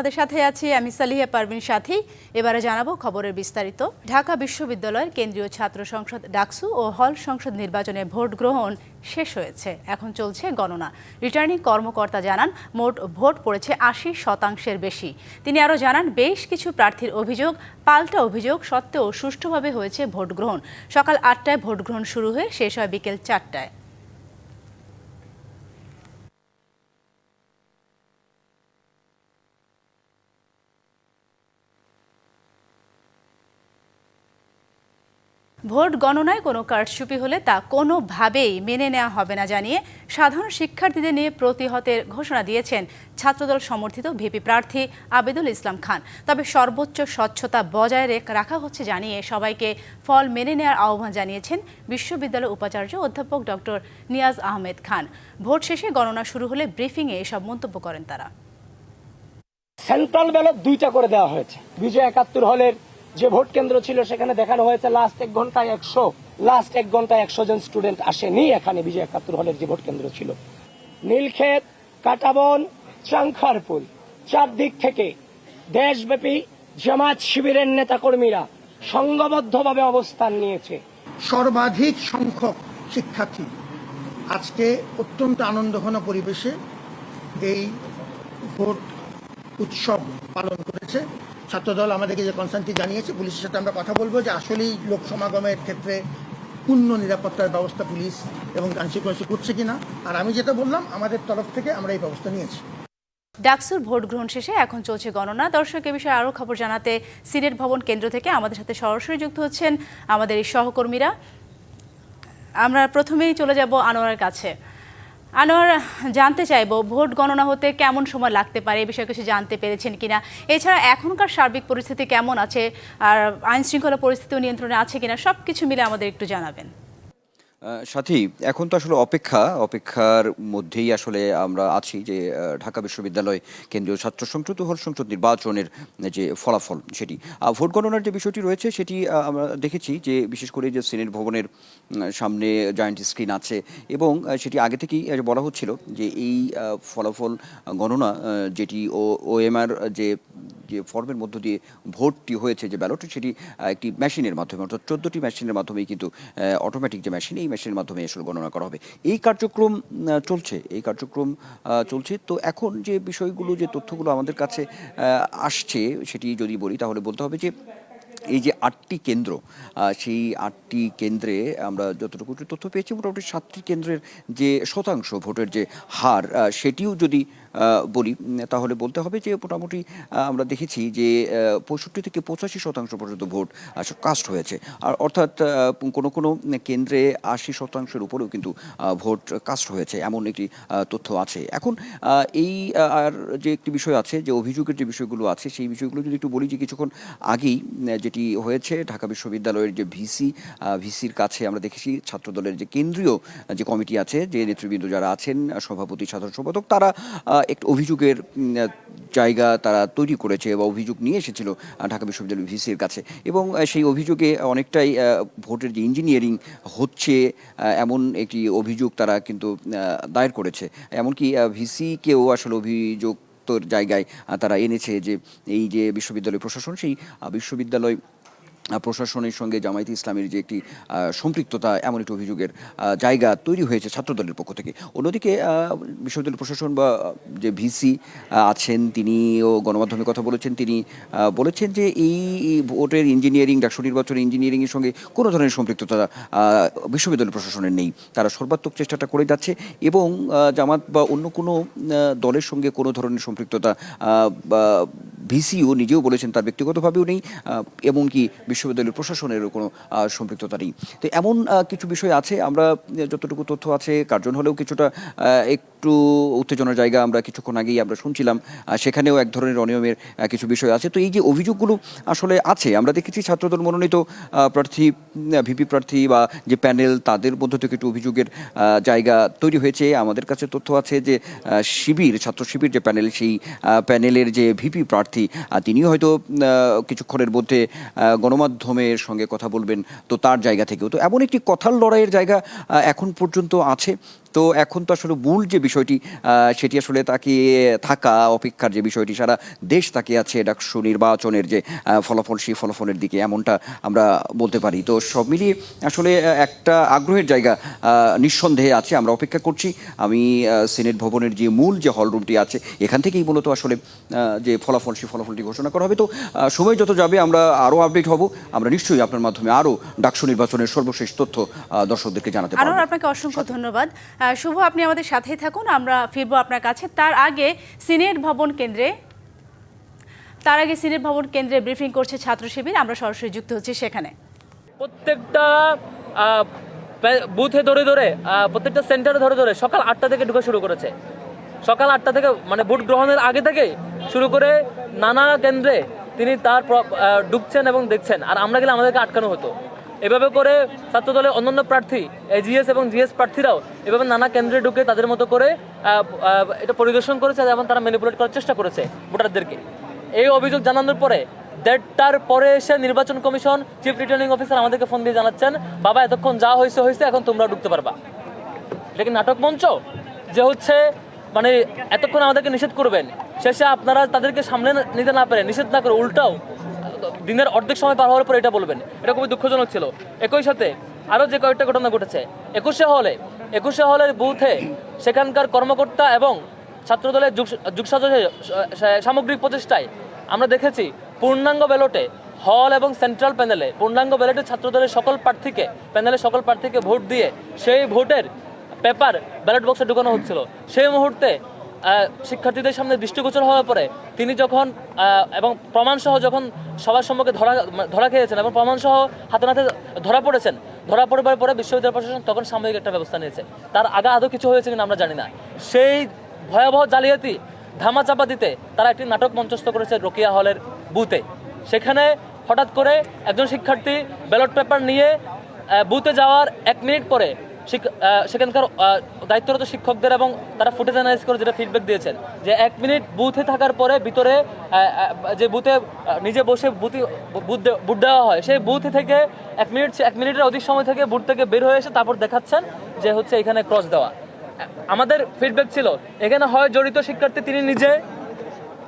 আপনাদের সাথে আছি আমি সালিহা পারভিন সাথী। এবারে জানাব খবরের বিস্তারিত। ঢাকা বিশ্ববিদ্যালয়ের কেন্দ্রীয় ছাত্র সংসদ ডাকসু ও হল সংসদ নির্বাচনে ভোট গ্রহণ শেষ হয়েছে। এখন চলছে গণনা। রিটার্নিং কর্মকর্তা জানান, মোট ভোট পড়েছে আশি শতাংশের বেশি। তিনি আরও জানান, বেশ কিছু প্রার্থীর অভিযোগ, পাল্টা অভিযোগ সত্ত্বেও সুষ্ঠুভাবে হয়েছে ভোট গ্রহণ। সকাল আটটায় ভোট গ্রহণ শুরু হয়ে শেষ হয় বিকেল চারটায়। ভোট গণনায় কোনো কারচুপি হলে তা কোনোভাবেই মেনে নেওয়া হবে না জানিয়ে সাধারণ শিক্ষার্থীদের নিয়ে প্রতিহতের ঘোষণা দিয়েছেন ছাত্রদল সমর্থিত ভিপি প্রার্থী আবেদুল ইসলাম খান। তবে সর্বোচ্চ স্বচ্ছতা বজায় রেখ- রাখা হচ্ছে জানিয়ে সবাইকে ফল মেনে নেওয়ার আহ্বান জানিয়েছেন বিশ্ববিদ্যালয়ের উপাচার্য অধ্যাপক ডক্টর নিয়াজ আহমেদ খান। ভোট শেষে গণনা শুরু হলে ব্রিফিংয়ে এসব মন্তব্য করেন তারা। সেন্ট্রাল ব্যালট দুইটা করে দেওয়া হয়েছে। বিজয় একাত্তর হলের যে ভোট কেন্দ্র ছিল, সেখানে দেখানো হয়েছে লাস্ট এক ঘন্টায় একশো লাস্ট এক ঘন্টায় একশো জন স্টুডেন্ট আসেনি। এখানে বিজয় একাত্তর হলের যে ভোট কেন্দ্র ছিল। নীলক্ষেত, কাটাবন চাংখারপুল চারদিক থেকে দেশব্যাপী জামাত শিবিরের নেতাকর্মীরা সংঘবদ্ধভাবে অবস্থান নিয়েছে। সর্বাধিক সংখ্যক শিক্ষার্থী আজকে অত্যন্ত আনন্দঘন পরিবেশে এই ভোট উৎসব পালন করেছে। ছাত্রদল আমাদেরকে যে কনসার্নটি জানিয়েছে, পুলিশের সাথে আমরা কথা বলব যে আসলেই লোক সমাগমের ক্ষেত্রে পূর্ণ নিরাপত্তার ব্যবস্থা পুলিশ এবং কনসিকুয়েন্সি করছে কিনা। আর আমি যেটা বললাম, আমাদের তরফ থেকে আমরা এই ব্যবস্থা নিয়েছি। ডাকসুর ভোট গ্রহণ শেষে এখন চলছে গণনা। দর্শক, এ বিষয়ে আরও খবর জানাতে সিনেট ভবন কেন্দ্র থেকে আমাদের সাথে সরাসরি যুক্ত হচ্ছেন আমাদের এই সহকর্মীরা। আমরা প্রথমেই চলে যাব আনোয়ারের কাছে। আনোয়ার, জানতে চাইব, ভোট গণনা হতে কেমন সময় লাগতে পারে? এ বিষয়ে কিছু জানতে পেরেছেন কিনা? এছাড়া এখনকার সার্বিক পরিস্থিতি কেমন আছে? আর আইনশৃঙ্খলা পরিস্থিতিও নিয়ন্ত্রণে আছে কিনা? সব কিছু মিলে আমাদের একটু জানাবেন। সাথী, এখন তো আসলে অপেক্ষা, অপেক্ষার মধ্যেই আসলে আমরা আছি যে ঢাকা বিশ্ববিদ্যালয় কেন্দ্রীয় ছাত্র সংসদ হল সংসদ নির্বাচনের যে ফলাফল সেটি। ভোট গণনার যে বিষয়টি রয়েছে সেটি আমরা দেখেছি যে, বিশেষ করে যে সিনেট ভবনের সামনে জয়েন্ট স্ক্রিন আছে এবং সেটি আগে থেকেই বলা হচ্ছিল যে, এই ফলাফল গণনা যেটি ও ওএমআর যে যে ফর্মের মধ্য দিয়ে ভোটটি হয়েছে যে ব্যালট, সেটি একটি মেশিনের মাধ্যমে, অর্থাৎ চোদ্দটি মেশিনের মাধ্যমেই কিন্তু অটোমেটিক যে মেশিন এই মেশিনের মাধ্যমে আসলে গণনা করা হবে। এই কার্যক্রম চলছে, এই কার্যক্রম চলছে। তো এখন যে বিষয়গুলো, যে তথ্যগুলো আমাদের কাছে আসছে, সেটি যদি বলি, তাহলে বলতে হবে যে, এই যে আটটি কেন্দ্র সেই আটটি কেন্দ্রে আমরা যতটুকু তথ্য পেয়েছি, মোটামুটি সাতটি কেন্দ্রের যে শতাংশ ভোটের যে হার সেটিও যদি বলি, তাহলে বলতে হবে যে মোটামুটি আমরা দেখেছি যে পঁয়ষট্টি থেকে পঁচাশি শতাংশ পর্যন্ত ভোট কাস্ট হয়েছে। আর অর্থাৎ কোনো কোনো কেন্দ্রে আশি শতাংশের উপরেও কিন্তু ভোট কাস্ট হয়েছে, এমন একটি তথ্য আছে। এখন এই আর যে একটি বিষয় আছে, যে অভিযোগের যে বিষয়গুলো আছে, সেই বিষয়গুলো যদি একটু বলি যে কিছুক্ষণ আগেই যেটি হয়েছে, ঢাকা বিশ্ববিদ্যালয়ের যে ভিসি ভিসির কাছে আমরা দেখেছি ছাত্রদলের যে কেন্দ্রীয় যে কমিটি আছে, যে নেতৃবৃন্দ যারা আছেন সভাপতি, সাধারণ সম্পাদক, তারা একটু অভিযোগের জায়গা তারা তৈরি করেছে বা অভিযোগ নিয়ে এসেছিল ঢাকা বিশ্ববিদ্যালয় ভিসির কাছে। এবং সেই অভিযোগে অনেকটাই ভোটের যে ইঞ্জিনিয়ারিং হচ্ছে এমন একটি অভিযোগ তারা কিন্তু দায়ের করেছে। এমনকি ভিসিকেও আসলে অভিযোগ জায়গায় তারা এনেছে যে, এই যে বিশ্ববিদ্যালয় প্রশাসন, সেই বিশ্ববিদ্যালয় প্রশাসনের সঙ্গে জামায়াতে ইসলামের যে একটি সম্পৃক্ততা, এমন একটি অভিযোগের জায়গা তৈরি হয়েছে ছাত্রদলের পক্ষ থেকে। অন্যদিকে বিশ্ববিদ্যালয় প্রশাসন বা যে ভিসি আছেন, তিনিও গণমাধ্যমে কথা বলেছেন। তিনি বলেছেন যে এই ভোটের ইঞ্জিনিয়ারিং, ডাকসু নির্বাচনের ইঞ্জিনিয়ারিংয়ের সঙ্গে কোনো ধরনের সম্পৃক্ততা বিশ্ববিদ্যালয় প্রশাসনের নেই। তারা সর্বাত্মক চেষ্টাটা করে যাচ্ছে এবং জামাত বা অন্য কোনো দলের সঙ্গে কোনো ধরনের সম্পৃক্ততা ভিসিও নিজেও বলেছেন, তার ব্যক্তিগতভাবেও নেই। এমনকি বিশ্ববিদ্যালয় প্রশাসনেরও কোনো সম্পৃক্ততা নেই। তো এমন কিছু বিষয় আছে? আমরা, যতটুকু তথ্য আছে, কার্জন হলেও কিছুটা একটু উত্তেজনার জায়গা আমরা কিছুক্ষণ আগেই আমরা শুনছিলাম সেখানেও এক ধরনের অনিয়মের কিছু বিষয় আছে। তো এই যে অভিযোগগুলো আসলে আছে, আমরা দেখেছি ছাত্রদল মনোনীত প্রার্থী ভিপি প্রার্থী বা যে প্যানেল, তাদের মধ্য থেকে একটু অভিযোগের জায়গা তৈরি হয়েছে। আমাদের কাছে তথ্য আছে যে শিবির, ছাত্র শিবির যে প্যানেল, সেই প্যানেলের যে ভিপি প্রার্থী তিনিও হয়তো কিছুক্ষণের মধ্যে গণমাধ্যমের সঙ্গে কথা বলবেন। তো তার জায়গা থেকেও। তো এমন একটি কথার লড়াইয়ের জায়গা এখন পর্যন্ত আছে। তো এখন তো আসলে মূল যে বিষয়টি সেটি আসলে তাকে থাকা অপেক্ষার যে বিষয়টি সারা দেশ তাকে আছে ডাকসু নির্বাচনের যে ফলাফল সেই ফলাফলের দিকে এমনটা আমরা বলতে পারি। তো সব মিলিয়ে আসলে একটা আগ্রহের জায়গা নিঃসন্দেহে আছে আমরা অপেক্ষা করছি। আমি সিনেট ভবনের যে মূল যে হল রুমটি আছে এখান থেকেই মূলত আসলে যে ফলাফল সেই ফলাফলটি ঘোষণা করা হবে। তো সময় যত যাবে আমরা আরও আপডেট হব। আমরা নিশ্চয়ই আপনার মাধ্যমে আরও ডাকসু নির্বাচনের সর্বশেষ তথ্য দর্শকদেরকে জানাতে পারব। আপনাকে অসংখ্য ধন্যবাদ। শুভ, আপনি আমাদের সাথেই থাকুন, আমরা ফিরবো আপনার কাছে। তার আগে সিনেট ভবন কেন্দ্রে, তার আগে সিনেট ভবন কেন্দ্রে ব্রিফিং করছে ছাত্র শিবির আমরা সরাসরি যুক্ত হচ্ছি সেখানে। প্রত্যেকটা বুথে ধরে ধরে প্রত্যেকটা সেন্টারে ধরে ধরে সকাল আটটা থেকে ঢুকে শুরু করেছে। সকাল আটটা থেকে মানে ভোট গ্রহণের আগে থেকে শুরু করে নানা কেন্দ্রে তিনি তার ঢুকছেন এবং দেখছেন। আর আমরা গেলে আমাদেরকে আটকানো হতো। এভাবে করে ছাত্র দলের অন্যান্য প্রার্থী জিএস এবং জিএস প্রার্থীরাও এভাবে নানা কেন্দ্রে ঢুকে তাদের মতো করে এটা পরিদর্শন করেছে এবং তারা ম্যানিপুলেট করার চেষ্টা করেছে ভোটারদেরকে। এই অভিযোগ জানানোর পরে দেড়টার পরে এসে নির্বাচন কমিশন চিফ রিটার্নিং অফিসার আমাদেরকে ফোন দিয়ে জানাচ্ছেন, বাবা, এতক্ষণ যা হয়েছে হয়েছে এখন তোমরা ঢুকতে পারবা। এটা কি নাটক মঞ্চ? যে হচ্ছে মানে এতক্ষণ আমাদেরকে নিষেধ করবেন, শেষে আপনারা তাদেরকে সামনে নিতে না পারে নিষেধ না করে উল্টাও দিনের অর্ধেক সময় পার হওয়ার পর এটা বলবেন। এটা খুবই দুঃখজনক ছিল। একই সাথে আরও যে কয়েকটা ঘটনা ঘটেছে, একুশে হলে, একুশে হলের বুথে সেখানকার কর্মকর্তা এবং ছাত্রদলের যুগ যুগসাজসের সামগ্রিক প্রচেষ্টায় আমরা দেখেছি পূর্ণাঙ্গ ব্যালটে হল এবং সেন্ট্রাল প্যানেলে, পূর্ণাঙ্গ ব্যালটে ছাত্রদলের সকল প্রার্থীকে প্যানেলের সকল প্রার্থীকে ভোট দিয়ে সেই ভোটের পেপার ব্যালট বক্সে ঢুকানো হচ্ছিল। সেই মুহূর্তে শিক্ষার্থীদের সামনে দৃষ্টিগোচর হওয়ার পরে তিনি যখন এবং প্রমাণসহ যখন সবার সম্মুখে ধরা ধরা খেয়েছেন এবং প্রমাণসহ হাতে নাতে ধরা পড়েছেন, ধরা পড়বার পরে বিশ্ববিদ্যালয় প্রশাসন তখন সাময়িক একটা ব্যবস্থা নিয়েছে। তার আগে আদৌ কিছু হয়েছে কিনা আমরা জানি না। সেই ভয়াবহ জালিয়াতি ধামাচাপা দিতে তারা একটি নাটক মঞ্চস্থ করেছে রোকিয়া হলের বুথে। সেখানে হঠাৎ করে একজন শিক্ষার্থী ব্যালট পেপার নিয়ে বুথে যাওয়ার এক মিনিট পরে সেখানকার দায়িত্বরত শিক্ষকদের এবং তারা ফুটেজ অ্যানালাইজ করে যেটা ফিডব্যাক দিয়েছেন, যে এক মিনিট বুথে থাকার পরে ভিতরে যে বুথে নিজে বসে বুথে বুথ দেওয়া হয়, সেই বুথ থেকে এক মিনিট এক মিনিটের অধিক সময় থেকে বুথ থেকে বের হয়ে এসে তারপর দেখাচ্ছেন যে হচ্ছে এখানে ক্রস দেওয়া। আমাদের ফিডব্যাক ছিল, এখানে হয় জড়িত শিক্ষার্থী তিনি নিজে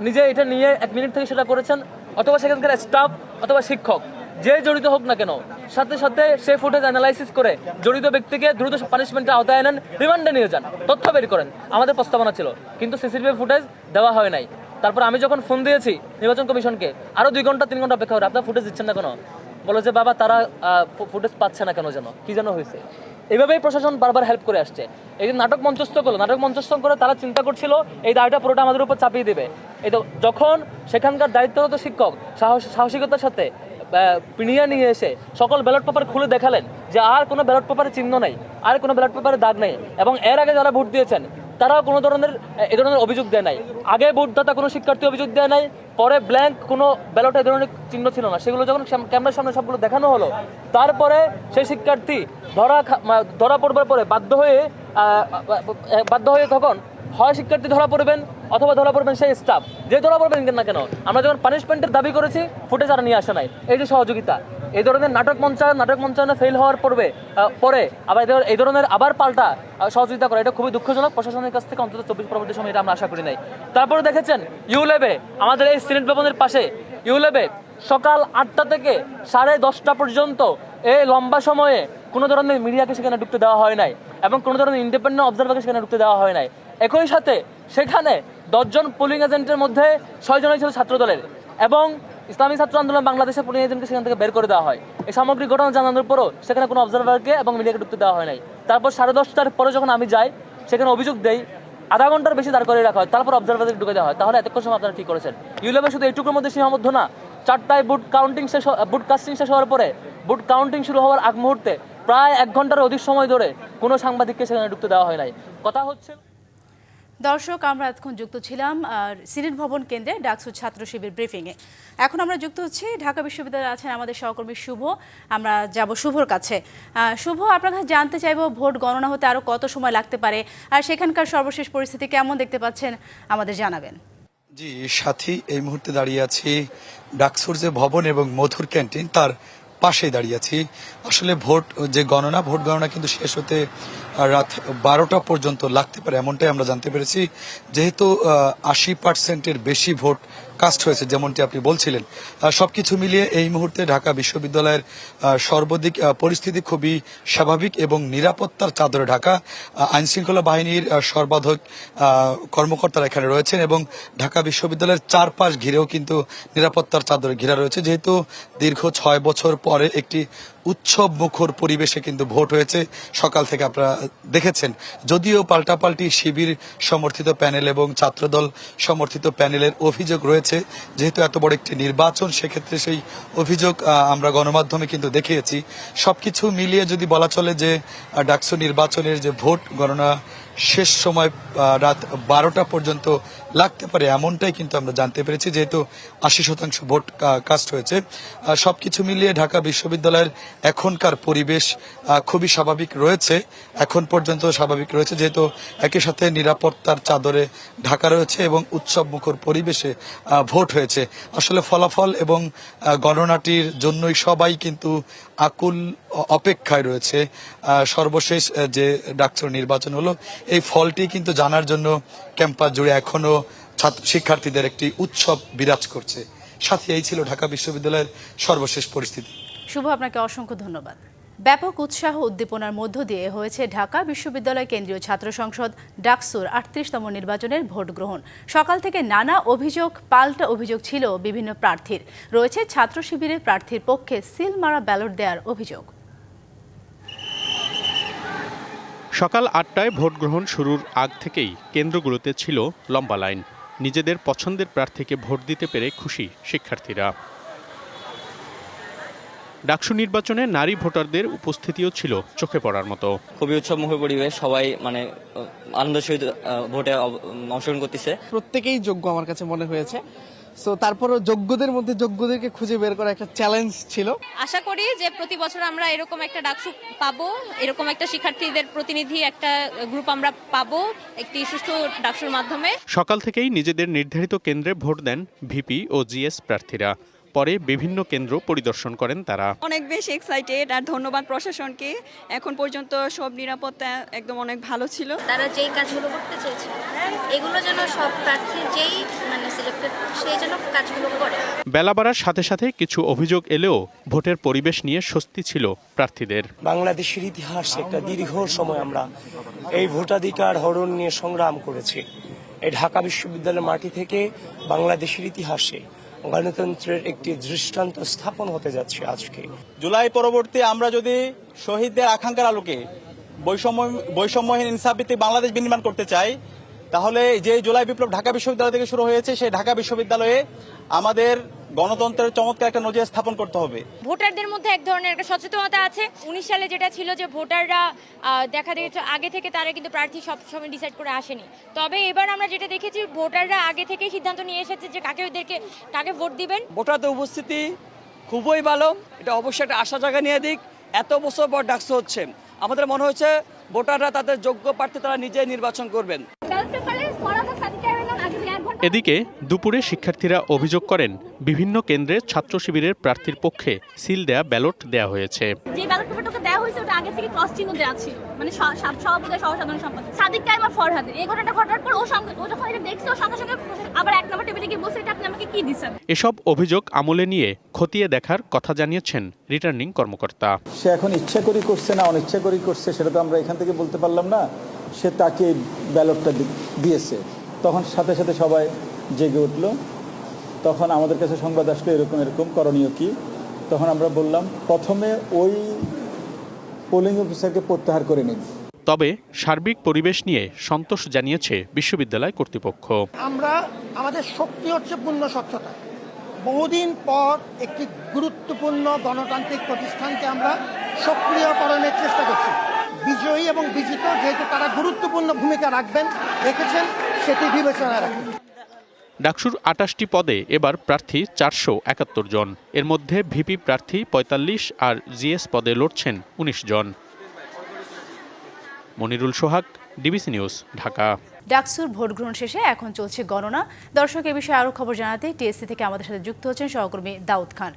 নিজে এটা নিয়ে এক মিনিট থেকে সেটা করেছেন, অথবা সেখানকার স্টাফ অথবা শিক্ষক। যে জড়িত হোক না কেন, সাথে সাথে সে ফুটেজ অ্যানালাইসিস করে জড়িত ব্যক্তিকে দ্রুত পানিশমেন্টের আওতায় আনেন রিমান্ডে নিয়ে যান, তথ্য বের করেন। আমাদের প্রস্তাবনা ছিল, কিন্তু সিসিটিভি ফুটেজ দেওয়া হয় নাই। তারপর আমি যখন ফোন দিয়েছি নির্বাচন কমিশনকে, আরও দুই ঘণ্টা, তিন ঘণ্টা অপেক্ষা করে, আপনার ফুটেজ দিচ্ছেন না কেন? বলো যে, বাবা, তারা ফুটেজ পাচ্ছে না কেন যেন? কি যেন হয়েছে? এইভাবেই প্রশাসন বারবার হেল্প করে আসছে। এই যে নাটক মঞ্চস্থ করল, নাটক মঞ্চস্থ করে তারা চিন্তা করছিল, এই দায়টা পুরোটা আমাদের উপর চাপিয়ে দেবে। এই তো, যখন সেখানকার দায়িত্বরত শিক্ষক সাহস, সাহসিকতার সাথে পিনিয়া নিয়ে এসে সকল ব্যালট পেপার খুলে দেখালেন যে আর কোনো ব্যালট পেপারের চিহ্ন নেই, আর কোনো ব্যালট পেপারের দাগ নেই এবং এর আগে যারা ভোট দিয়েছেন, তারাও কোনো ধরনের, এ ধরনের অভিযোগ দেয় নাই। আগে ভোটদাতা কোনো শিক্ষার্থী অভিযোগ দেয় নাই, পরে ব্ল্যাঙ্ক কোনো ব্যালটে এ ধরনের চিহ্ন ছিল না। সেগুলো যখন ক্যামেরার সামনে সবগুলো দেখানো হলো, তারপরে সেই শিক্ষার্থী ধরা ধরা পড়বার পরে বাধ্য হয়ে বাধ্য হয়ে তখন হয় শিক্ষার্থী ধরা পড়বেন অথবা ধরা পড়বেন সেই স্টাফ যে ধরা পড়বেন না কেন, আমরা যখন পানিশমেন্টের দাবি করেছি ফুটেজ আর নিয়ে আসে নাই। এই যে সহযোগিতা, এই ধরনের নাটক মঞ্চায়ন, নাটক মঞ্চায়নে ফেল হওয়ার পূর্বে পরে আবার এই ধরনের আবার পাল্টা সহযোগিতা করা, এটা খুবই দুঃখজনক। প্রশাসনের কাছ থেকে অন্তত চব্বিশ পরবর্তী সময় এটা আমরা আশা করি নাই। তারপরে দেখেছেন ইউলেবে আমাদের এই সিনেট ভবনের পাশে ইউলেবে সকাল আটটা থেকে সাড়ে দশটা পর্যন্ত এই লম্বা সময়ে কোনো ধরনের মিডিয়াকে সেখানে ঢুকতে দেওয়া হয় নাই এবং কোনো ধরনের ইন্ডিপেন্ডেন্ট অবজারভারকে সেখানে ঢুকতে দেওয়া হয় নাই। একই সাথে সেখানে দশজন পোলিং এজেন্টের মধ্যে ছয়জনই ছিল ছাত্রদলের এবং ইসলামী ছাত্র আন্দোলন বাংলাদেশের পোলিং এজেন্টকে সেখান থেকে বের করে দেওয়া হয়। এই সামগ্রিক ঘটনা জানানোর পরও সেখানে কোনো অবজারভারকে এবং মিডিয়াকে ঢুকতে দেওয়া হয় নাই। তারপর সাড়ে দশটার পরে যখন আমি যাই, সেখানে অভিযোগ দেই, আধা ঘণ্টার বেশি দাঁড় করে রাখা হয়, তারপর অবজারভারদের ঢুকে দেওয়া হয়। তাহলে এতক্ষণ সময় আপনারা ঠিক করেছেন? ইউলেভে শুধু এইটুকুর মধ্যে সীমাবদ্ধ না, চারটায় বুট কাউন্টিং শেষ বুট কাস্টিং শেষ হওয়ার পরে বুট কাউন্টিং শুরু হওয়ার আগ মুহূর্তে প্রায় এক ঘণ্টার অধিক সময় ধরে কোনো সাংবাদিককে সেখানে ঢুকতে দেওয়া হয় নাই। কথা হচ্ছে দর্শক, আমরা এতক্ষণ যুক্ত ছিলাম, আর সিনেট ভবন কেন্দ্রে ডাকসু ছাত্র শিবির ব্রিফিংয়ে এখন আমরা যুক্ত হচ্ছি, ঢাকা বিশ্ববিদ্যালয়ে আছেন আমাদের সহকর্মী শুভ। আমরা যাব শুভর কাছে। শুভ আপনার কাছে জানতে চাইব, ভোট গণনা হতে আরও কত সময় লাগতে পারে, আর সেখানকার সর্বশেষ পরিস্থিতি কেমন দেখতে পাচ্ছেন, আমাদের জানাবেন। জি, সাথী, এই মুহূর্তে দাঁড়িয়ে আছি। ডাকসুর যে ভবন এবং মধুর ক্যান্টিন, তার পাশে দাঁড়িয়ে আছি। আসলে ভোট, যে গণনা, ভোট গণনা কিন্তু শেষ হতে রাত বারোটা পর্যন্ত লাগতে পারে এমনটাই আমরা জানতে পেরেছি। যেহেতু আশি পার্সেন্টের বেশি ভোট কাস্ট হয়েছে, যেমনটি আপনি বলছিলেন। সবকিছু মিলিয়ে এই মুহূর্তে ঢাকা বিশ্ববিদ্যালয়ের সর্বাধিক পরিস্থিতি খুবই স্বাভাবিক এবং নিরাপত্তার চাদরে ঢাকা আইন শৃঙ্খলা বাহিনীর সর্বাধিক কর্মকর্তারা এখানে রয়েছেন এবং ঢাকা বিশ্ববিদ্যালয়ের চারপাশ ঘিরেও কিন্তু নিরাপত্তার চাদরে ঘিরা রয়েছে। যেহেতু দীর্ঘ ছয় বছর পরে একটি উৎসব মুখর পরিবেশে কিন্তু ভোট হয়েছে, সকাল থেকে আপনারা দেখেছেন। যদিও পাল্টাপাল্টি শিবির সমর্থিত প্যানেল এবং ছাত্রদল সমর্থিত প্যানেলের অভিযোগ রয়েছে যেহেতু এত বড় একটি নির্বাচন, সেক্ষেত্রে সেই অভিযোগ আমরা গণমাধ্যমে কিন্তু দেখিয়েছি। সবকিছু মিলিয়ে যদি বলা চলে যে ডাকসু নির্বাচনের যে ভোট গণনা শেষ সময় রাত বারোটা পর্যন্ত লাগতে পারে এমনটাই কিন্তু আমরা জানতে পেরেছি যেহেতু আশি শতাংশ ভোট কাস্ট হয়েছে। আহ, সবকিছু মিলিয়ে ঢাকা বিশ্ববিদ্যালয়ের এখনকার পরিবেশ খুবই স্বাভাবিক রয়েছে। এখন পর্যন্ত স্বাভাবিক রয়েছে যেহেতু একই সাথে নিরাপত্তার চাদরে ঢাকা রয়েছে এবং উৎসব মুখর পরিবেশে ভোট হয়েছে। আসলে ফলাফল এবং গণনাটির জন্যই সবাই কিন্তু আকুল অপেক্ষায় রয়েছে। সর্বশেষ যে ডাকসুর নির্বাচন হলো এই ফলটি কিন্তু জানার জন্য ক্যাম্পাস জুড়ে এখনও ছাত্র শিক্ষার্থীদের একটি উৎসব বিরাজ করছে। সাথে এই ছিল ঢাকা বিশ্ববিদ্যালয়ের সর্বশেষ পরিস্থিতি। শুভ, আপনাকে অসংখ্য ধন্যবাদ। ব্যাপক উৎসাহ উদ্দীপনার মধ্য দিয়ে হয়েছে ঢাকা বিশ্ববিদ্যালয় কেন্দ্রীয় ছাত্র সংসদ ডাকসুর আটত্রিশতম নির্বাচনের ভোট গ্রহণ। সকাল থেকে নানা অভিযোগ, পাল্টা অভিযোগ ছিল বিভিন্ন প্রার্থীর। রয়েছে ছাত্র শিবিরের প্রার্থীর পক্ষে সিল মারা ব্যালট দেওয়ার অভিযোগ। সকাল আটটায় ভোট গ্রহণ শুরুর আগ থেকেই কেন্দ্রগুলোতে ছিল লম্বা লাইন। নিজেদের পছন্দের প্রার্থীকে ভোট দিতে পেরে খুশি শিক্ষার্থীরা। ডাকসু নির্বাচনে নারী ভোটারদের উপস্থিতিও ছিল চোখে পড়ার মতো। খুবই উৎসবমুখী পরিবেশ সবাই মানে আহ, আনন্দের সহিত ভোটে অব- অংশগ্রহণ করতেছে। প্রত্যেকেই যোগ্য আমার কাছে মনে হয়েছে। সো তারপরও যোগ্যদের মধ্যে যোগ্যদেরকে খুঁজে বের করা একটা চ্যালেঞ্জ ছিল। আশা করি যে প্রতি বছর আমরা এরকম একটা ডাকসু পাবো এরকম একটা শিক্ষার্থীদের প্রতিনিধি একটা গ্রুপ আমরা পাবো একটি সুষ্ঠু ডাকসুর মাধ্যমে। সকাল থেকেই নিজেদের নির্ধারিত কেন্দ্রে ভোট দেন ভিপি ও জিএস প্রার্থীরা। পরে বিভিন্ন কেন্দ্র পরিদর্শন করেন তারা। অনেক বেশি এক্সাইটেড আর ধন্যবাদ প্রশাসনকে। এখন পর্যন্ত সব নিরাপত্তা একদম অনেক ভালো ছিল। তারা যেই কাজগুলো করতে চেয়েছে এগুলো যেন সব প্রার্থী যেই মানে সিলেক্টেড সেই যেন কাজগুলো করে। বেলা বাড়ার সাথে সাথে কিছু অভিযোগ এলেও ভোটের পরিবেশ নিয়ে স্বস্তি ছিল প্রার্থীদের। বাংলাদেশের ইতিহাসে একটা দীর্ঘ সময় আমরা এই ভোটাধিকার হরণ নিয়ে সংগ্রাম করেছি। এই ঢাকা বিশ্ববিদ্যালয়ের মাটি থেকে বাংলাদেশের ইতিহাসে গণতন্ত্রের একটি দৃষ্টান্ত স্থাপন হতে যাচ্ছে আজকে। জুলাই পরবর্তী আমরা যদি শহীদদের আকাঙ্ক্ষার আলোকে বৈষম্য বৈষম্যহীন ইনসাফভিত্তিক বাংলাদেশ বিনির্মাণ করতে চাই তাহলে যে জুলাই বিপ্লব ঢাকা বিশ্ববিদ্যালয় থেকে শুরু হয়েছে সেই ঢাকা বিশ্ববিদ্যালয়ে আমাদের গণতন্ত্রের চমৎকার একটা নজির স্থাপন করতে হবে। ভোটারদের মধ্যে এক ধরনের একটা সচেতনতা আছে। উনিশ সালে যেটা ছিল যে ভোটাররা দেখা দিয়েছে আগে থেকে তারা কিন্তু প্রার্থী সবসময় ডিসাইড করে আসেনি। তবে এবার আমরা যেটা দেখেছি ভোটাররা আগে থেকেই সিদ্ধান্ত নিয়ে এসেছে যে কাকে ওদেরকে কাকে ভোট দিবেন। ভোটারদের উপস্থিতি খুবই ভালো। এটা অবশ্যই একটা আশা জায়গা নিয়ে দিক। এত বছর পর ডাকসু হচ্ছে। আমাদের মনে হচ্ছে ভোটাররা তাদের যোগ্য প্রার্থী তারা নিজে নির্বাচন করবেন। এদিকে দুপুরে শিক্ষার্থীরা অভিযোগ করেন বিভিন্ন কেন্দ্রে ছাত্র শিবিরের প্রার্থীর পক্ষে সিল দেয়া ব্যালট দেয়া হয়েছে। যে ব্যালট পেপারটাকে হয়েছে ওটা আগে থেকে ক্রস চিহ্ন দেওয়া ছিল। মানে সভাপতি সহ সাধারণ সম্পাদক। সাদিক টাইম আর ফরহাদের এই ঘটনাটা ঘটার পর ও সঙ্গে ও যখন এটা দেখছে ও সঙ্গে সঙ্গে আবার এক নম্বর টেবিলে গিয়ে বসে এটা আপনি আমাকে কি দিচ্ছেন? এসব অভিযোগ আমলে নিয়ে খতিয়ে দেখার কথা জানিয়েছেন রিটার্নিং কর্মকর্তা। সে এখন ইচ্ছা করি করছে না অনিচ্ছা করি করছে সেটা তো আমরা এখান থেকে বলতে পারলাম না। সে তাকে ব্যালটটা দিয়েছে। তখন সাথে সাথে সবাই জেগে উঠল। তখন আমাদের কাছে সংবাদ আসলো এরকম এরকম করণীয় কি? তখন আমরা বললাম প্রথমে ওই পোলিং অফিসারকে প্রত্যাহার করে নিন। তবে সার্বিক পরিবেশ নিয়ে সন্তোষ জানিয়েছে বিশ্ববিদ্যালয় কর্তৃপক্ষ। আমরা আমাদের শক্তি হচ্ছে পূর্ণ স্বচ্ছতা। বহুদিন পর একটি গুরুত্বপূর্ণ গণতান্ত্রিক প্রতিষ্ঠানকে আমরা সক্রিয়করণের চেষ্টা করছি। বিজয়ী এবং বিজিত যেহেতু তারা গুরুত্বপূর্ণ ভূমিকা রাখবেন রেখেছেন সেটি রাখবেন ডাকসুর আটাশটি পদে এবার প্রার্থী চারশো একাত্তর জন। এর মধ্যে ভিপি প্রার্থী পঁয়তাল্লিশ আর জিএস পদে লড়ছেন উনিশ জন। Monirul Sohag DBC news Dhaka. ডাকসুর ভোট গ্রহণ শেষে এখন চলছে গণনা। দর্শক এ বিষয়ে আরও খবর জানাতে টিএসসি থেকে আমাদের সাথে যুক্ত হচ্ছেন সহকর্মী দাউদ খান।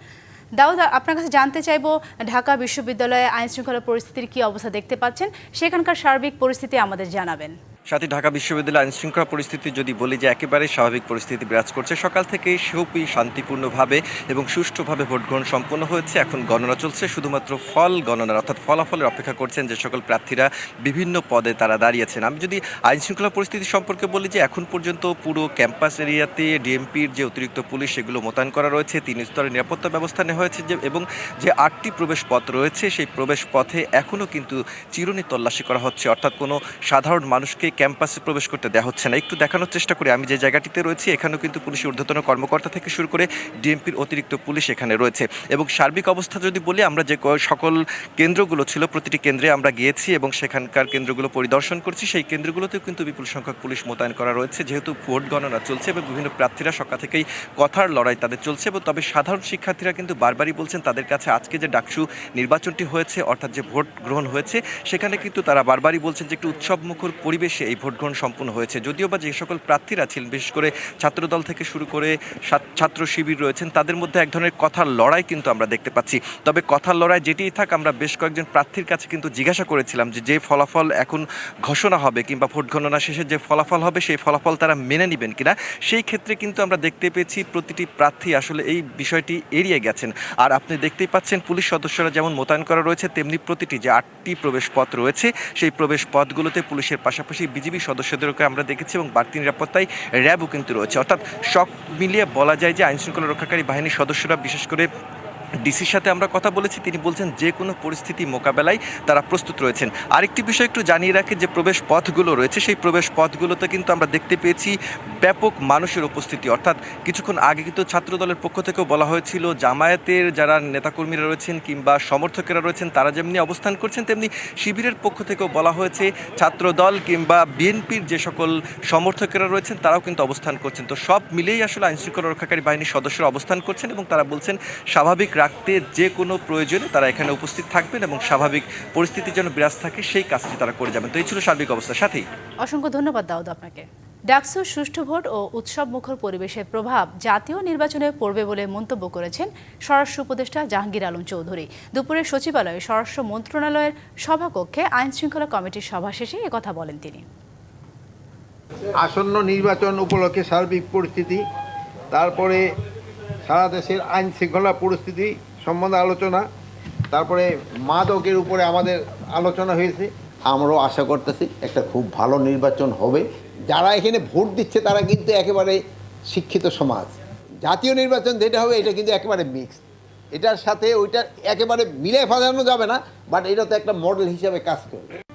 দাউদ আপনার কাছে জানতে চাইব ঢাকা বিশ্ববিদ্যালয়ে আইন শৃঙ্খলা পরিস্থিতির কি অবস্থা দেখতে পাচ্ছেন? সেখানকার সার্বিক পরিস্থিতি আমাদের জানাবেন। সাথে ঢাকা বিশ্ববিদ্যালয় আইন শৃঙ্খলা পরিস্থিতি যদি বলি যে একেবারে স্বাভাবিক পরিস্থিতি বিরাজ করছে, সকাল থেকে সুপি শান্তিপূর্ণভাবে এবং সুষ্ঠুভাবে ভোট গ্রহণ সম্পন্ন হয়েছে। এখন গণনা চলছে, শুধুমাত্র ফল গণনার অর্থাৎ ফলাফলের অপেক্ষা করছেন যে সকল প্রার্থীরা বিভিন্ন পদে তারা দাঁড়িয়েছেন। আমি যদি আইন শৃঙ্খলা পরিস্থিতি সম্পর্কে বলি যে এখন পর্যন্ত পুরো ক্যাম্পাস এরিয়াতে ডিএমপির যে অতিরিক্ত পুলিশ সেগুলো মোতায়েন করা রয়েছে, তিন স্তরের নিরাপত্তা ব্যবস্থা নেওয়া হয়েছে যে এবং যে আটটি প্রবেশ পথ রয়েছে, সেই প্রবেশ পথে এখনও কিন্তু চিরুনি তল্লাশি করা হচ্ছে। অর্থাৎ কোনো সাধারণ মানুষকে ক্যাম্পাসে প্রবেশ করতে দেওয়া হচ্ছে না। একটু দেখানোর চেষ্টা করি। আমি যে জায়গাটিতে রয়েছি, এখানেও কিন্তু পুলিশের ঊর্ধ্বতন কর্মকর্তা থেকে শুরু করে ডিএমপির অতিরিক্ত পুলিশ এখানে রয়েছে। এবং সার্বিক অবস্থা যদি বলি, আমরা যে সকল কেন্দ্রগুলো ছিল, প্রতিটি কেন্দ্রে আমরা গিয়েছি এবং সেখানকার কেন্দ্রগুলো পরিদর্শন করছি। সেই কেন্দ্রগুলোতেও কিন্তু বিপুল সংখ্যক পুলিশ মোতায়েন করা রয়েছে। যেহেতু ভোট গণনা চলছে এবং বিভিন্ন প্রার্থীরা সকাল থেকেই কথার লড়াই তাদের চলছে এবং তবে সাধারণ শিক্ষার্থীরা কিন্তু বারবারই বলছেন, তাদের কাছে আজকে যে ডাকসু নির্বাচনটি হয়েছে, অর্থাৎ যে ভোট গ্রহণ হয়েছে, সেখানে কিন্তু তারা বারবারই বলছেন যে একটু উৎসবমুখর পরিবেশে এই ভোট গ্রহণ সম্পন্ন হয়েছে। যদিও বা যে সকল প্রার্থীরা ছিলেন, বিশেষ করে ছাত্রদল থেকে শুরু করে ছাত্র- ছাত্র শিবির রয়েছেন, তাদের মধ্যে এক ধরনের কথার লড়াই কিন্তু আমরা দেখতে পাচ্ছি। তবে কথার লড়াই যেটিই থাক, আমরা বেশ কয়েকজন প্রার্থীর কাছে কিন্তু জিজ্ঞাসা করেছিলাম যে যে ফলাফল এখন ঘোষণা হবে কিংবা ভোট গণনা শেষে যে ফলাফল হবে, সেই ফলাফল তারা মেনে নেবেন কিনা, সেই ক্ষেত্রে কিন্তু আমরা দেখতে পেয়েছি প্রতিটি প্রার্থী আসলে এই বিষয়টি এড়িয়ে গেছেন। আর আপনি দেখতেই পাচ্ছেন, পুলিশ সদস্যরা যেমন মোতায়েন করা রয়েছে, তেমনি প্রতিটি যে আটটি প্রবেশ পথ রয়েছে, সেই প্রবেশ পথগুলোতে পুলিশের পাশাপাশি বিজিবি সদস্যদেরকে আমরা দেখেছি এবং বাড়তি নিরাপত্তায় র্যাবও কিন্তু রয়েছে। অর্থাৎ সব মিলিয়ে বলা যায় যে আইনশৃঙ্খলা রক্ষাকারী বাহিনীর সদস্যরা বিশেষ করে ডিসির সাথে আমরা কথা বলেছি, তিনি বলছেন যে কোনো পরিস্থিতি মোকাবেলায় তারা প্রস্তুত রয়েছেন। আরেকটি বিষয় একটু জানিয়ে রাখে যে প্রবেশ পথগুলো রয়েছে, সেই প্রবেশ পথগুলোতে কিন্তু আমরা দেখতে পেয়েছি ব্যাপক মানুষের উপস্থিতি। অর্থাৎ কিছুক্ষণ আগে কিন্তু ছাত্রদলের পক্ষ থেকেও বলা হয়েছিল, জামায়াতের যারা নেতাকর্মীরা রয়েছেন কিংবা সমর্থকেরা রয়েছেন, তারা যেমনি অবস্থান করছেন, তেমনি শিবিরের পক্ষ থেকেও বলা হয়েছে, ছাত্রদল কিংবা বিএনপির যে সকল সমর্থকেরা রয়েছেন, তারাও কিন্তু অবস্থান করছেন। তো সব মিলেই আসলে আইন শৃঙ্খলা রক্ষাকারী বাহিনীর সদস্যরা অবস্থান করছেন এবং তারা বলছেন, স্বাভাবিক রাখতে যে কোনো প্রয়োজনে তারা এখানে উপস্থিত থাকবেন এবং স্বাভাবিক পরিস্থিতি যেন বিরাজ থাকে সেই কাজটি তারা করে যাবেন। তো এই ছিল সার্বিক অবস্থা। সাথেই। অসংখ্য ধন্যবাদ দাউদ আপনাকে। ডাকসু সুষ্ঠু ভোট ও উৎসব মুখর পরিবেশের প্রভাব জাতীয় নির্বাচনে পড়বে বলে মন্তব্য করেছেন স্বরাষ্ট্র উপদেষ্টা জাহাঙ্গীর আলম চৌধুরী। দুপুরে সচিবালয়ে স্বরাষ্ট্র মন্ত্রণালয়ের সভাকক্ষে আইন শৃঙ্খলা কমিটির সভা শেষে একথা বলেন তিনি। আসন্ন নির্বাচন উপলক্ষে সার্বিক পরিস্থিতি তারপরে সারা দেশের আইন শৃঙ্খলা পরিস্থিতি সম্বন্ধে আলোচনা, তারপরে মাদকের উপরে আমাদের আলোচনা হয়েছে। আমরাও আশা করতেছি একটা খুব ভালো নির্বাচন হবে। যারা এখানে ভোট দিচ্ছে, তারা কিন্তু একেবারে শিক্ষিত সমাজ। জাতীয় নির্বাচন যেটা হবে, এটা কিন্তু একেবারে মিক্স এটার সাথে ওইটা একেবারে মিলে ফেলানো যাবে না বাট এটা তো একটা মডেল হিসাবে কাজ করবে।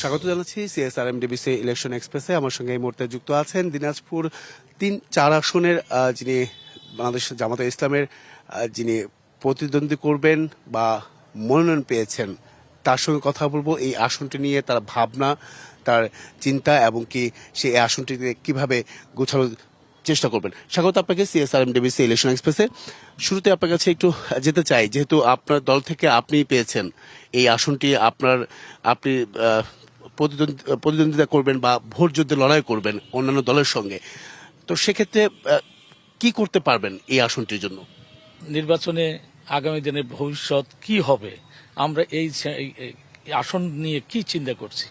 স্বাগত জানাচ্ছি সিএসআরএম ডিবিসি ইলেকশন এক্সপ্রেসে আমার সঙ্গে এই মুহূর্তে যুক্ত আছেন দিনাজপুর তিন চার আসনের যিনি বাংলাদেশ জামাতে ইসলামের যিনি প্রতিদ্বন্দ্বী করবেন বা মনোনয়ন পেয়েছেন, তার সঙ্গে কথা বলব। এই আসনটি নিয়ে তার ভাবনা, তার চিন্তা এবং কি সে এই আসনটিকে কীভাবে গোছানোর চেষ্টা করবেন। স্বাগত আপনাকে সিএসআরএম ডিবিসি ইলেকশন এক্সপ্রেসে শুরুতে আপনার কাছে একটু যেতে চাই, যেহেতু আপনার দল থেকে আপনি পেয়েছেন এই আসনটি, আপনার, আপনি প্রতিদ্বন্দ্বিতা করবেন বা ভোট যুদ্ধে লড়াই করবেন অন্যান্য দলের সঙ্গে। তো সেক্ষেত্রে কি করতে পারবেন এই আসনটির জন্য? নির্বাচনে আগামী দিনে ভবিষ্যৎ কি হবে? আমরা এই আসন নিয়ে কি চিন্তা করছি?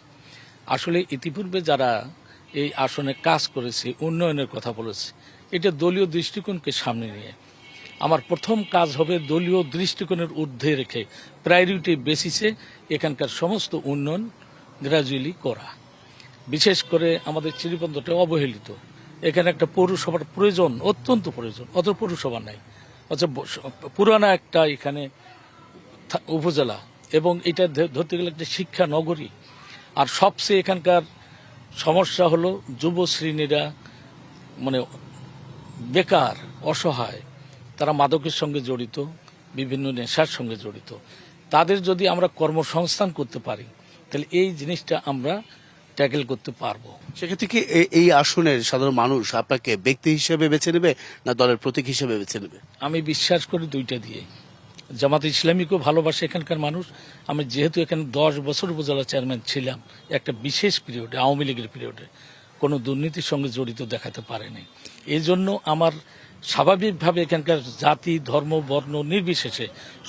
আসলে ইতিপূর্বে যারা এই আসনে কাজ করেছে, উন্নয়নের কথা বলেছে, এটা দলীয় দৃষ্টিকোণকে সামনে নিয়ে। আমার প্রথম কাজ হবে দলীয় দৃষ্টিকোণের ঊর্ধ্বে রেখে প্রায়োরিটি বেসিসে এখানকার সমস্ত উন্নয়ন গ্রাজুয়ালি করা। বিশেষ করে আমাদের চিরিপন্দটা অবহেলিত। এখানে একটা পৌরসভার প্রয়োজন, অত্যন্ত প্রয়োজন, অত পৌরসভা নাই। অথচ পুরানা একটা এখানে উপজেলা এবং এটা ধরতে গেলে একটা শিক্ষা নগরী। আর সবচেয়ে এখানকার সমস্যা হলো যুব শ্রেণীরা মানে বেকার, অসহায়। তারা মাদকের সঙ্গে জড়িত, বিভিন্ন নেশার সঙ্গে জড়িত। তাদের যদি আমরা কর্মসংস্থান করতে পারি তাহলে এই জিনিসটা আমরা ট্যাকেল করতে পারব। সেক্ষেত্রে কি এই আসনের সাধারণ মানুষ আপনাকে ব্যক্তি হিসেবে বেছে নেবে না দলের প্রতীক হিসেবে বেছে নেবে? আমি বিশ্বাস করি দুইটা দিয়ে। জামাত ইসলামীকেও ভালোবাসে এখানকার মানুষ। আমি যেহেতু এখানে দশ বছর উপজেলা চেয়ারম্যান ছিলাম একটা বিশেষ পিরিয়ডে আওয়ামী লীগের পিরিয়ডে কোনো দুর্নীতির সঙ্গে জড়িত দেখাতে পারেনি। এই জন্য আমার স্বাভাবিকভাবে এখানকার জাতি ধর্ম বর্ণ নির্বিশেষে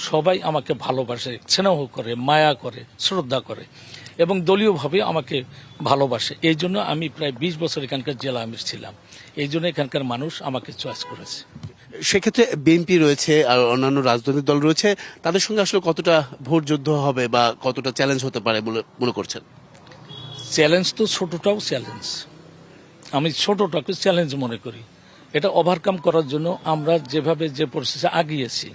সবাই আমাকে ভালোবাসে স্নেহ করে মায়া করে শ্রদ্ধা করে এবং দলীয়ভাবে আমাকে ভালোবাসে। এই জন্য আমি প্রায় বিশ বছর এখানকার জেলা আমির ছিলাম। এই জন্য এখানকার মানুষ আমাকে চয়েস করেছে। সেক্ষেত্রে বিএনপি রয়েছে আর অন্যান্য রাজনৈতিক দল রয়েছে তাদের সঙ্গে আসলে কতটা ভোট যুদ্ধ হবে বা কতটা চ্যালেঞ্জ হতে পারে বলে মনে করছেন? চ্যালেঞ্জ তো ছোটটাও চ্যালেঞ্জ আমি ছোটটাকে চ্যালেঞ্জ মনে করি। এটা ওভারকাম করার জন্য আমরা যেভাবে যে পরিস্থিতি আগিয়েছি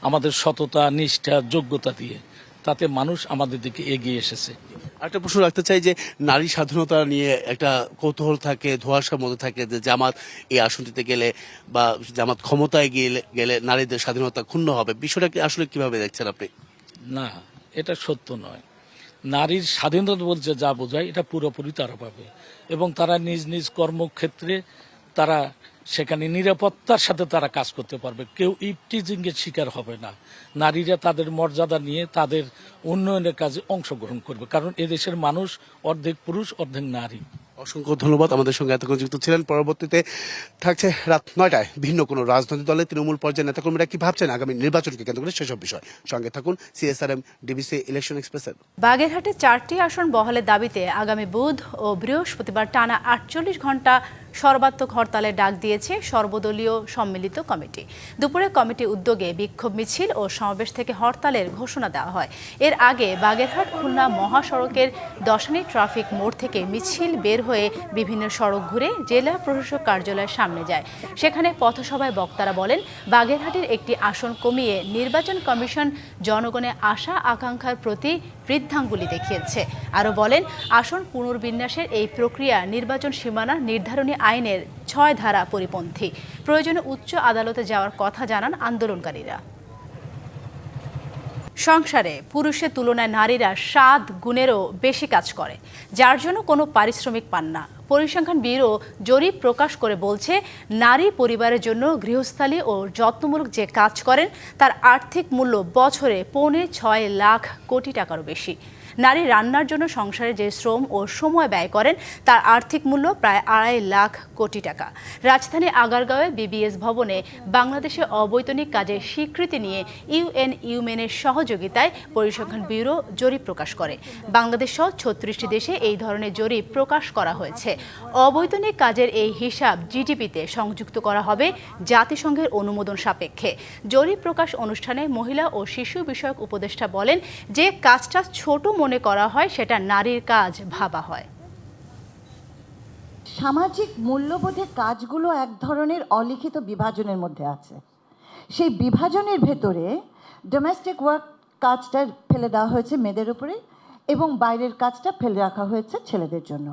আমাদের সততা নিষ্ঠা যোগ্যতা দিয়ে তাতে মানুষ আমাদের দিকে এগিয়ে এসেছে। আরেকটা প্রশ্ন রাখতে চাই যে নারী স্বাধীনতা নিয়ে একটা কৌতূহল থাকে ধোয়াশার মধ্যে থাকে যে জামাত এই আসনটিতে গেলে বা জামাত ক্ষমতায় গেলে গেলে নারীদের স্বাধীনতা ক্ষুণ্ণ হবে। বিষয়টাকে আসলে কীভাবে দেখছেন আপনি? না এটা সত্য নয়। নারীর স্বাধীনতা বলছে যা বোঝায় এটা পুরোপুরি তারা পাবে। এবং তারা নিজ নিজ কর্মক্ষেত্রে তারা সেখানে নিরাপত্তার সাথে তারা কাজ করতে পারবে। কেউ ইপটিজিং এর শিকার হবে না। নারীরা তাদের মর্যাদা নিয়ে তাদের উন্নয়নের কাজে অংশগ্রহণ করবে। কারণ এদেশের মানুষ অর্ধেক পুরুষ অর্ধেক নারী। অসংখ্য ধন্যবাদ। আমাদের সঙ্গে এতক্ষণ যুক্ত ছিলেন। পরবর্তীতে থাকছে রাত নয়টায় ভিন্ন কোনো রাজনৈতিক দলের তৃণমূল পর্যায়ের নেতাকর্মীরা কি ভাবছেন আগামী নির্বাচনকে কেন্দ্র করে সেসব বিষয়? সঙ্গে থাকুন সিএসআরএম ডিবিসি ইলেকশন এক্সপ্রেসের। বাগেরহাটে চারটি আসন বহালের দাবিতে আগামী বুধ ও বৃহস্পতিবার টানা আটচল্লিশ ঘণ্টা সর্বাত্মক হরতালের ডাক দিয়েছে সর্বদলীয় সম্মিলিত কমিটি। দুপুরে কমিটি উদ্যোগে বিক্ষোভ মিছিল ও সমাবেশ থেকে হরতালের ঘোষণা দেওয়া হয়। এর আগে বাগেরহাট, খুলনা মহাসড়কের দশানী ট্রাফিক মোড় থেকে মিছিল বের হয়ে বিভিন্ন সড়ক ঘুরে জেলা প্রশাসক কার্যালয়ের সামনে যায়। সেখানে পথসভায় বক্তারা বলেন, বাগেরহাটের একটি আসন কমিয়ে নির্বাচন কমিশন জনগণের আশা আকাঙ্ক্ষার প্রতি বৃদ্ধাঙ্গুলি দেখিয়েছে। আরও বলেন, আসন পুনর্বিন্যাসের এই প্রক্রিয়া নির্বাচন সীমানা নির্ধারণী আইনের ছয় ধারা পরিপন্থী। প্রয়োজনে উচ্চ আদালতে যাওয়ার কথা জানান আন্দোলনকারীরা। সংসারে পুরুষের তুলনায় নারীরা সাত গুণেরও বেশি কাজ করে, যার জন্য কোনো পারিশ্রমিক পান না। পরিসংখ্যান ব্যুরো জরিপ প্রকাশ করে বলছে, নারী পরিবারের জন্য গৃহস্থালী ও যত্নমূলক যে কাজ করেন, তার আর্থিক মূল্য বছরে পৌনে ছয় লাখ কোটি টাকারও বেশি। নারী রান্নার জন্য সংসারে যে শ্রম ও সময় ব্যয় করেন, তার আর্থিক মূল্য প্রায় আড়াই লাখ কোটি টাকা। রাজধানী আগারগাঁওয়ে বিবিএস ভবনে বাংলাদেশে অবৈতনিক কাজের স্বীকৃতি নিয়ে ইউএন ইউমেনের সহযোগিতায় পরিসংখ্যান ব্যুরো জরিপ প্রকাশ করে। বাংলাদেশ সহ ছত্রিশটি দেশে এই ধরনের জরিপ প্রকাশ করা হয়েছে। অবৈতনিক কাজের এই হিসাব জিডিপিতে সংযুক্ত করা হবে জাতিসংঘের অনুমোদন সাপেক্ষে। জরিপ প্রকাশ অনুষ্ঠানে মহিলা ও শিশু বিষয়ক উপদেষ্টা বলেন, যে কাজটা ছোট মনে করা হয় সেটা নারীর কাজ ভাবা হয়। সামাজিক মূল্যবোধের কাজগুলো এক ধরনের অলিখিত বিভাজনের মধ্যে আছে। সেই বিভাজনের ভেতরে ডোমেস্টিক ওয়ার্ক কাজটা ফেলে দেওয়া হয়েছে মেয়েদের উপরে এবং বাইরের কাজটা ফেলে রাখা হয়েছে ছেলেদের জন্য।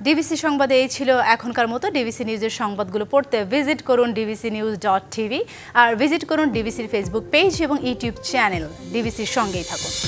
ডিবিসি সংবাদে এই ছিল এখনকার মতো। ডিবিসি নিউজের সংবাদগুলো পড়তে ভিজিট করুন ডিবিসি নিউজ ডট টিভি আর ভিজিট করুন ডিবিসির ফেসবুক পেজ এবং ইউটিউব চ্যানেল ডিবিসির সঙ্গেই থাকুন।